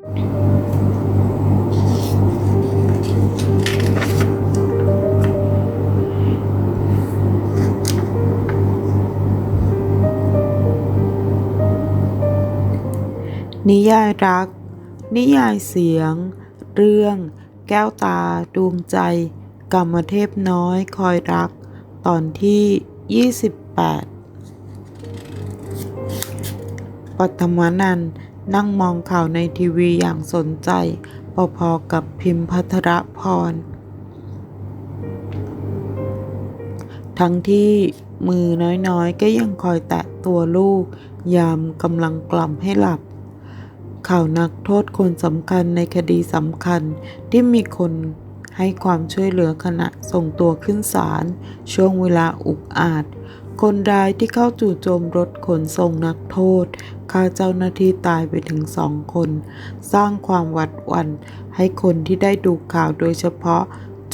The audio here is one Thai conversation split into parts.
นิยายรัก นิยายเสียง เรื่อง แก้วตา ดวงใจ กรรมเทพน้อยคอยรัก ตอนที่ 28 ปัทมนัน นั่งมองข่าวในทีวีอย่างสนใจ พอๆกับพิมพ์พัทรพร ทั้งที่มือน้อยๆ ก็ยังคอยแตะตัวลูก ยามกำลังกล่อมให้หลับ ข่าวนักโทษคนสำคัญในคดีสำคัญที่มีคนให้ความช่วยเหลือขณะส่งตัวขึ้นศาลช่วงเวลาอุกอาจ คนร้ายที่เข้าจู่โจมรถขนส่งนักโทษฆ่าเจ้าหน้าที่ตายไปถึงสองคน สร้างความหวัดหวั่นให้คนที่ได้ดูข่าวโดยเฉพาะ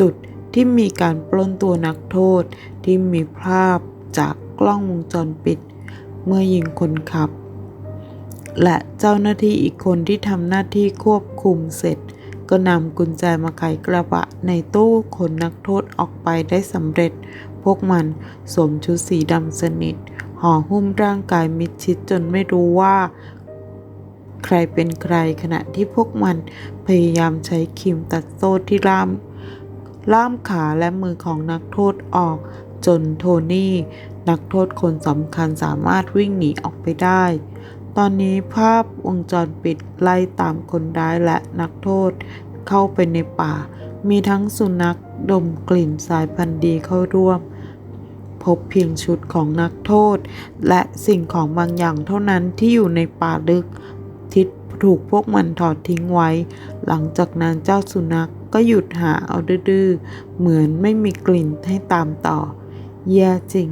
จุดที่มีการปล้นตัวนักโทษที่มีภาพจากกล้องวงจรปิด เมื่อยิงคนขับ และเจ้าหน้าที่อีกคนที่ทำหน้าที่ควบคุมเสร็จ ก็นำกุญแจมาไขกระบะในตู้ขนนักโทษออกไปได้สำเร็จ พวกมันสวมชุดสีดำสนิทห่อหุ้มร่างกายมิดชิดจนไม่รู้ว่า ใครเป็นใครขณะที่พวกมันพยายามใช้ครีมตัดโซ่ที่ล่าม ล่ามขาและมือของนักโทษออก จนโทนี่ นักโทษคนสำคัญสามารถวิ่งหนีออกไปได้ ตอนนี้ภาพวงจรปิดไล่ตามคนร้ายและนักโทษเข้าไปในป่า มีทั้งสุนัขดมกลิ่นสายพันธุ์ดีเข้าร่วม พบเพียงชุดของนักโทษ และสิ่งของบางอย่างเท่านั้นที่อยู่ในป่าลึกที่ถูกพวกมันถอดทิ้งไว้ หลังจากนั้นเจ้าสุนัขก็หยุดหาเอาดื้อเหมือนไม่มีกลิ่นให้ตามต่อ แย่จริง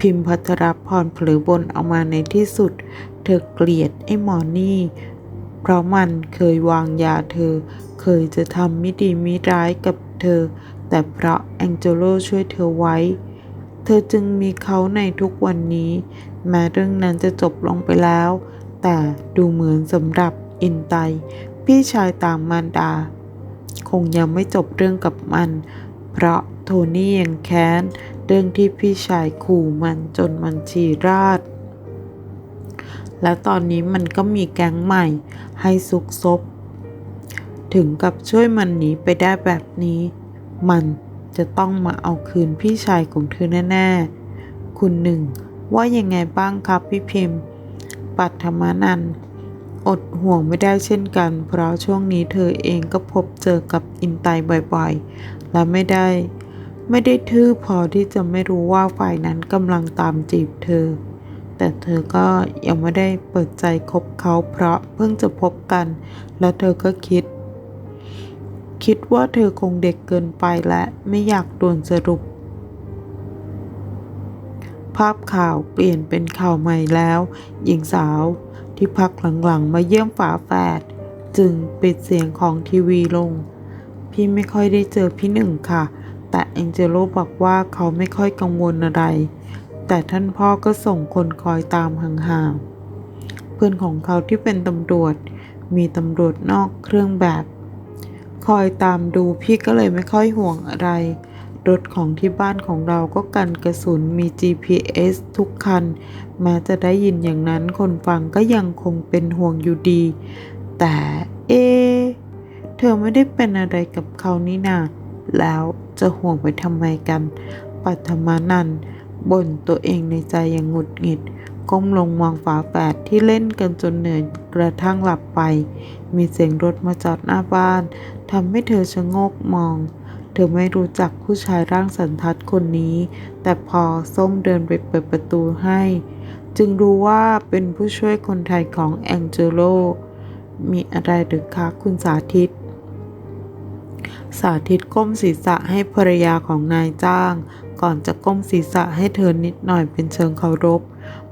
พิมพ์พัทรพรเผลอบนออกมาในที่สุด เธอเกลียดไอ้หมอนี่ เพราะมันเคยวางยาเธอ เคยจะทำไม่ดีไม่ร้ายกับเธอ แต่เพราะแองเจโลช่วยเธอไว้ เธอจึงมีเขาในทุกวันนี้ แม้เรื่องนั้นจะจบลงไปแล้ว แต่ดูเหมือนสำหรับอินไต พี่ชายต่างมารดา คงยังไม่จบเรื่องกับมัน เพราะโทนี่ยังแค้น เรื่องที่พี่ชายขู่มันจนมันชีราดและตอนนี้มันก็มีแก๊งใหม่ให้ซุกซบ ถึงกับช่วยมันหนีไปได้แบบนี้ มัน จะต้องมาเอาคืนพี่ชายของเธอแน่ๆ คุณหนึ่ง ว่ายังไงบ้างครับพี่พิมพ์ ปัทมานันอดห่วงไม่ได้เช่นกัน เพราะช่วงนี้เธอเองก็พบเจอกับอินไตบ่อยๆ และไม่ได้ ไม่ได้ทื่อพอที่จะไม่รู้ว่าฝ่ายนั้นกำลังตามจีบเธอ แต่เธอก็ยังไม่ได้เปิดใจคบเขาเพราะเพิ่งจะพบกัน และเธอก็คิด คิดว่าเธอคงเด็กเกินไปและไม่อยากด่วนสรุป ภาพข่าวเปลี่ยนเป็นข่าวใหม่แล้ว หญิงสาวที่พักหลังๆ มาเยี่ยมฝาแฝดจึงปิดเสียงของทีวีลง พี่ไม่ค่อยได้เจอพี่หนึ่งค่ะ แต่แองเจโลบอกว่าเขาไม่ค่อยกังวลอะไร แต่ท่านพ่อก็ส่งคนคอยตามห่างๆ เพื่อนของเขาที่เป็นตำรวจ มีตำรวจนอกเครื่องแบบ คอยตามดูพี่ก็เลยไม่ค่อยห่วงอะไร รถของที่บ้านของเราก็กันกระสุนมี GPS ทุกคัน แม้จะได้ยินอย่างนั้นคนฟังก็ยังคงเป็นห่วงอยู่ดี แต่เอ เธอไม่ได้เป็นอะไรกับเขานี่นาแล้วจะห่วงไปทำไมกัน ปัทมานันบ่นตัวเองในใจอย่างหงุดหงิด ก้มลงมองฝาแฝดที่เล่นกันจนเหนื่อยกระทั่งหลับไป มีเสียงรถมาจอดหน้าบ้าน ทำให้เธอชะโงกมอง เธอไม่รู้จักผู้ชายร่างสันทัดคนนี้ แต่พอส้มเดินไปเปิดประตูให้ จึงรู้ว่าเป็นผู้ช่วยคนไทยของแองเจโล มีอะไรหรือคะคุณสาธิต สาธิตก้มศีรษะให้ภรรยาของนายจ้าง ก่อนจะก้มศีรษะให้เธอนิดหน่อยเป็นเชิงเคารพ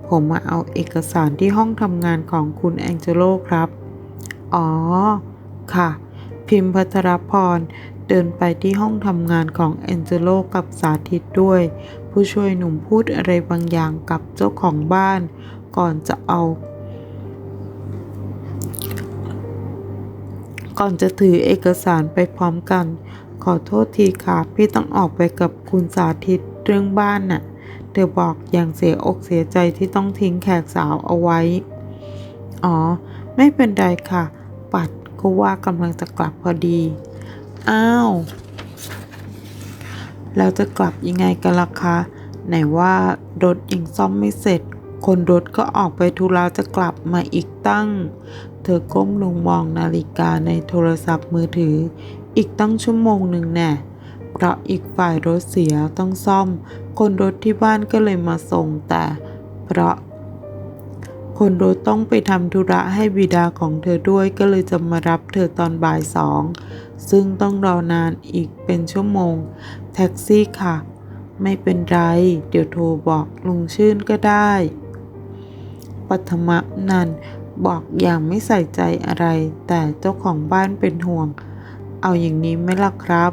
ผมมาเอาเอกสารที่ห้องทำงานของคุณแองเจโลครับ อ๋อ ค่ะ พิมพ์พัทรพร เดินไปที่ห้องทำงานของแองเจโลกับสาธิตด้วย ผู้ช่วยหนุ่มพูดอะไรบางอย่างกับเจ้าของบ้าน ก่อนจะเอา ก่อนจะถือเอกสารไปพร้อมกัน ขอโทษทีค่ะ พี่ต้องออกไปกับคุณสาธิตเรื่องบ้านน่ะ เธอบอกอย่างเสียอกเสียใจที่ต้องทิ้งแขกสาวเอาไว้ อ๋อ ไม่เป็นไรค่ะ ปัด ก็ว่ากำลังจะกลับพอดี อ้าว แล้วจะกลับยังไงกันล่ะคะ ไหนว่ารถยังซ่อมไม่เสร็จ คนรถก็ออกไปธุระจะกลับมาอีกตั้ง เธอก้มลงมองนาฬิกาในโทรศัพท์มือถือ อีกตั้งชั่วโมงหนึ่งแน่เพราะอีกฝ่ายรถเสียต้องซ่อม คนรถที่บ้านก็เลยมาส่งแต่ เพราะ คนรถต้องไปทำธุระให้บิดาของเธอด้วยก็เลยจะมารับเธอตอนบ่ายสอง ซึ่งต้องรอนานอีกเป็นชั่วโมง แท็กซี่ค่ะ ไม่เป็นไร เดี๋ยวโทรบอกลุงชื่นก็ได้ปัทมะนันบอกอย่างไม่ใส่ใจอะไร แต่เจ้าของบ้านเป็นห่วง เอาอย่างนี้ไหมล่ะครับ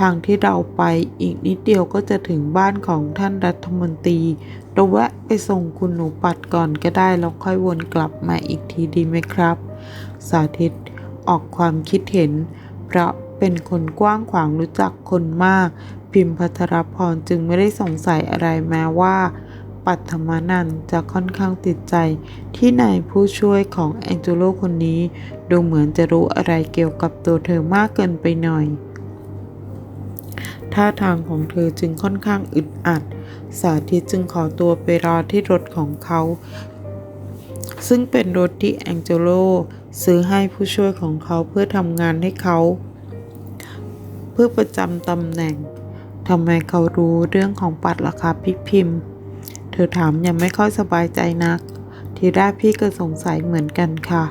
ทางที่เราไปอีกนิดเดียวก็จะถึงบ้านของท่านรัฐมนตรีเราแวะไปส่งคุณหนูปัดก่อนก็ได้แล้วค่อยวนกลับมาอีกทีดีไหมครับ สาธิตออกความคิดเห็น เพราะเป็นคนกว้างขวางรู้จักคนมาก พิมพ์พัทรพรจึงไม่ได้สงสัยอะไรแม้ว่า ปัทมานันจะค่อนข้างติดใจ ที่นายผู้ช่วยของแองเจโลคนนี้ ดูเหมือนจะรู้อะไรเกี่ยวกับตัวเธอมากเกินไปหน่อย ท่าทางของเธอจึงค่อนข้างอึดอัด สาธิตจึงขอตัวไปรอที่รถของเขา ซึ่งเป็นรถที่แองเจโลซื้อให้ผู้ช่วยของเขาเพื่อทำงานให้เขา เพื่อประจำตำแหน่งทำไมเขารู้เรื่องของปัดล่ะคะพี่พิมพ์ เธอถามยังไม่ค่อยสบายใจนัก ทีแรกพี่ก็สงสัยเหมือนกันค่ะ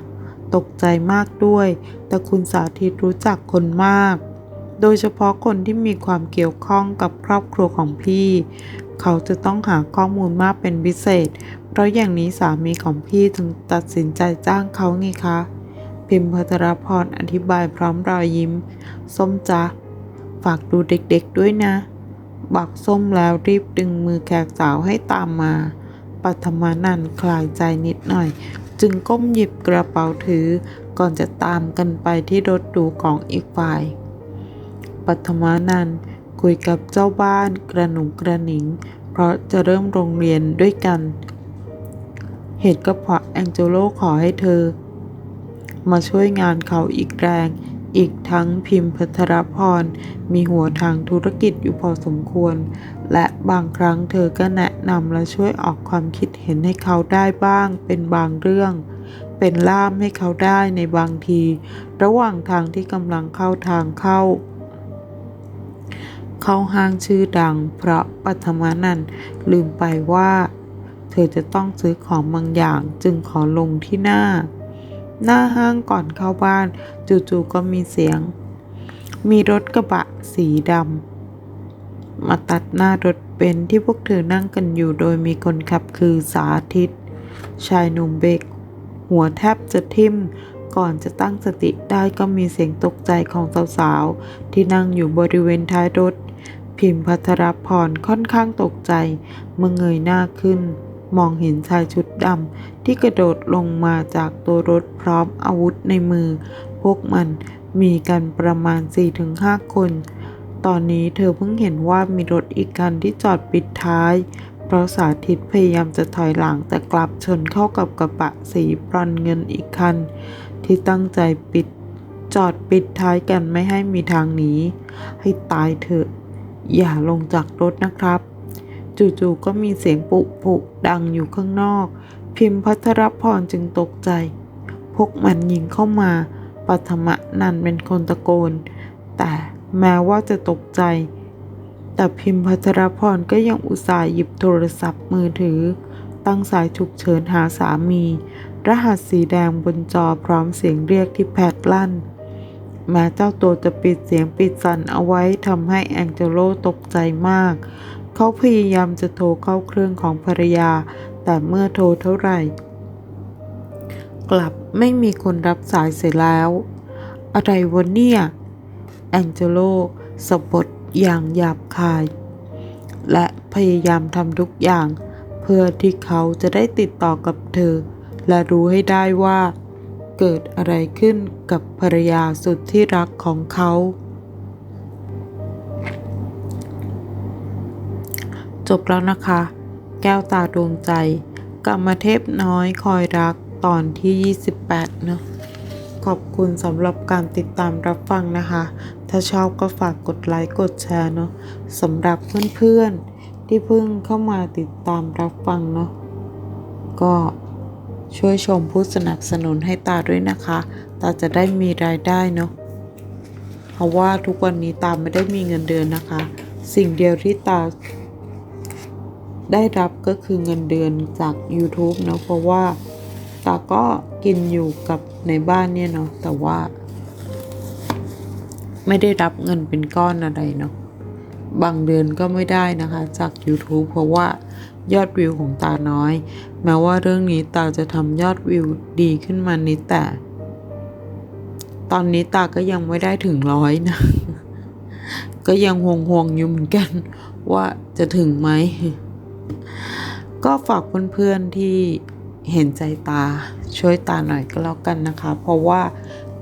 ตกใจมากด้วย แต่คุณสาธิตรู้จักคนมาก โดยเฉพาะคนที่มีความเกี่ยวข้องกับครอบครัวของพี่ เขาจะต้องหาข้อมูลมากเป็นพิเศษ เพราะอย่างนี้สามีของพี่จึงตัดสินใจจ้างเขาไงคะ พิมพ์พัทรพรอธิบายพร้อมรอยยิ้ม ส้มจ๊ะ ฝากดูเด็กๆด้วยนะบอกส้มแล้วรีบดึงมือแขกสาวให้ตามมา ปัทมานันคลายใจนิดหน่อย จึงก้มหยิบกระเป๋าถือ ก่อนจะตามกันไปที่รถดูของอีกฝ่าย ปัทมานันคุยกับเจ้าบ้านกระหนุงกระหนิง เพราะจะเริ่มโรงเรียนด้วยกัน เหตุก็เพราะแองเจโลขอให้เธอ มาช่วยงานเขาอีกแรง อีกทั้งพิมพ์พัทรพร มีหัวทางธุรกิจอยู่พอสมควร และบางครั้งเธอก็แนะนำและช่วยออกความคิดเห็นให้เขาได้บ้างเป็นบางเรื่องเป็นล่ามให้เขาได้ในบางที ระหว่างทางที่กำลังเข้าทางเข้า เข้าห้างชื่อดัง เพราะปัทมานันลืมไปว่า เธอจะต้องซื้อของบางอย่างจึงขอลงที่หน้า หน้าห้างก่อนเข้าบ้านจู่ๆก็มีเสียง มีรถกระบะสีดำมาตัดหน้ารถเบนที่พวกเธอนั่งกันอยู่โดยมีคนขับคือสาธิต ชายหนุ่มเบก หัวแทบจะทิ่มก่อนจะตั้งสติได้ก็มีเสียงตกใจของสาวๆ ที่นั่งอยู่บริเวณท้ายรถ พิมพ์พัทรพรค่อนข้างตกใจ เมื่อเงยหน้าขึ้น มองเห็นชายชุดดำที่กระโดดลงมาจากตัวรถพร้อมอาวุธในมือ พวกมันมีกันประมาณ 4-5 คน ตอนนี้เธอเพิ่งเห็นว่ามีรถอีกคันที่จอดปิดท้าย เพราะสาธิตพยายามจะถอยหลังแต่กลับชนเข้ากับกระบะสีบรอนเงินอีกคัน ที่ตั้งใจปิดจอดปิดท้ายกันไม่ให้มีทางหนีให้ตายเถอะ อย่าลงจากรถนะครับ จู่ๆก็มีเสียงปุปุดังอยู่ข้างนอก พิมพ์พัทรพรจึงตกใจ พวกมันยิงเข้ามาปัทมะนันเป็นคนตะโกน แต่แม้ว่าจะตกใจ แต่พิมพ์พัทรพรก็ยังอุตส่าห์หยิบโทรศัพท์มือถือ ตั้งสายฉุกเฉินหาสามี รหัสสีแดงบนจอพร้อมเสียงเรียกที่แผดลั่น แม้เจ้าตัวจะปิดเสียงปิดสั่นเอาไว้ทำให้แองเจโลตกใจมาก เขาพยายามจะโทรเข้าเครื่องของภรรยา แต่เมื่อโทรเท่าไหร่ กลับไม่มีคนรับสายเสียแล้ว อะไรวะเนี่ย แองเจโลสะบดอย่างหยาบคาย และพยายามทำทุกอย่าง เพื่อที่เขาจะได้ติดต่อกับเธอ และรู้ให้ได้ว่า เกิดอะไรขึ้นกับภรรยาสุดที่รักของเขา จบแล้วนะคะ แก้วตาดวงใจกรรมเทพน้อยคอยรักตอนที่ 28 เนอะขอบคุณสำหรับการติดตามรับฟังนะคะ ถ้าชอบก็ฝากกดไลค์กดแชร์เนาะสำหรับเพื่อนๆที่เพิ่งเข้ามาติดตามรับฟังเนาะก็ ช่วยชมผู้สนับสนุนให้ตาด้วยนะคะ ตาจะได้มีรายได้เนาะเพราะว่าทุกวันนี้ตาไม่ได้มีเงินเดือนนะคะ สิ่งเดียวที่ตา ได้รับก็คือเงินเดือนจาก YouTube เนาะเพราะว่าตาก็กินอยู่กับในบ้านเนี่ยเนาะแต่ว่า ไม่ได้รับเงินเป็นก้อนอะไรเนาะบางเดือนก็ไม่ได้นะคะจาก YouTube เพราะว่า ยอดวิวของตาน้อย แม้ว่าเรื่องนี้ตาจะทำยอดวิวดีขึ้นมานิดแต่ ตอนนี้ตาก็ยังไม่ได้ถึงร้อยนะ ก็ยังห่วงๆอยู่เหมือนกัน ว่าจะถึงไหม ก็ฝากเพื่อนๆที่เห็นใจตาช่วยตาหน่อยก็แล้วกันนะคะ เพราะว่า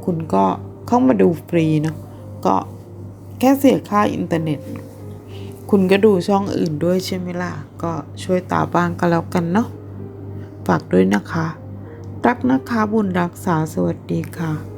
คุณก็เข้ามาดูฟรีเนาะก็แค่เสียค่าอินเทอร์เน็ต คุณก็ดูช่องอื่นด้วยใช่ไหมล่ะ ก็ช่วยตาบ้างก็แล้วกันเนาะ ฝากด้วยนะคะ รักนะคะบุญรักษาสวัสดีค่ะ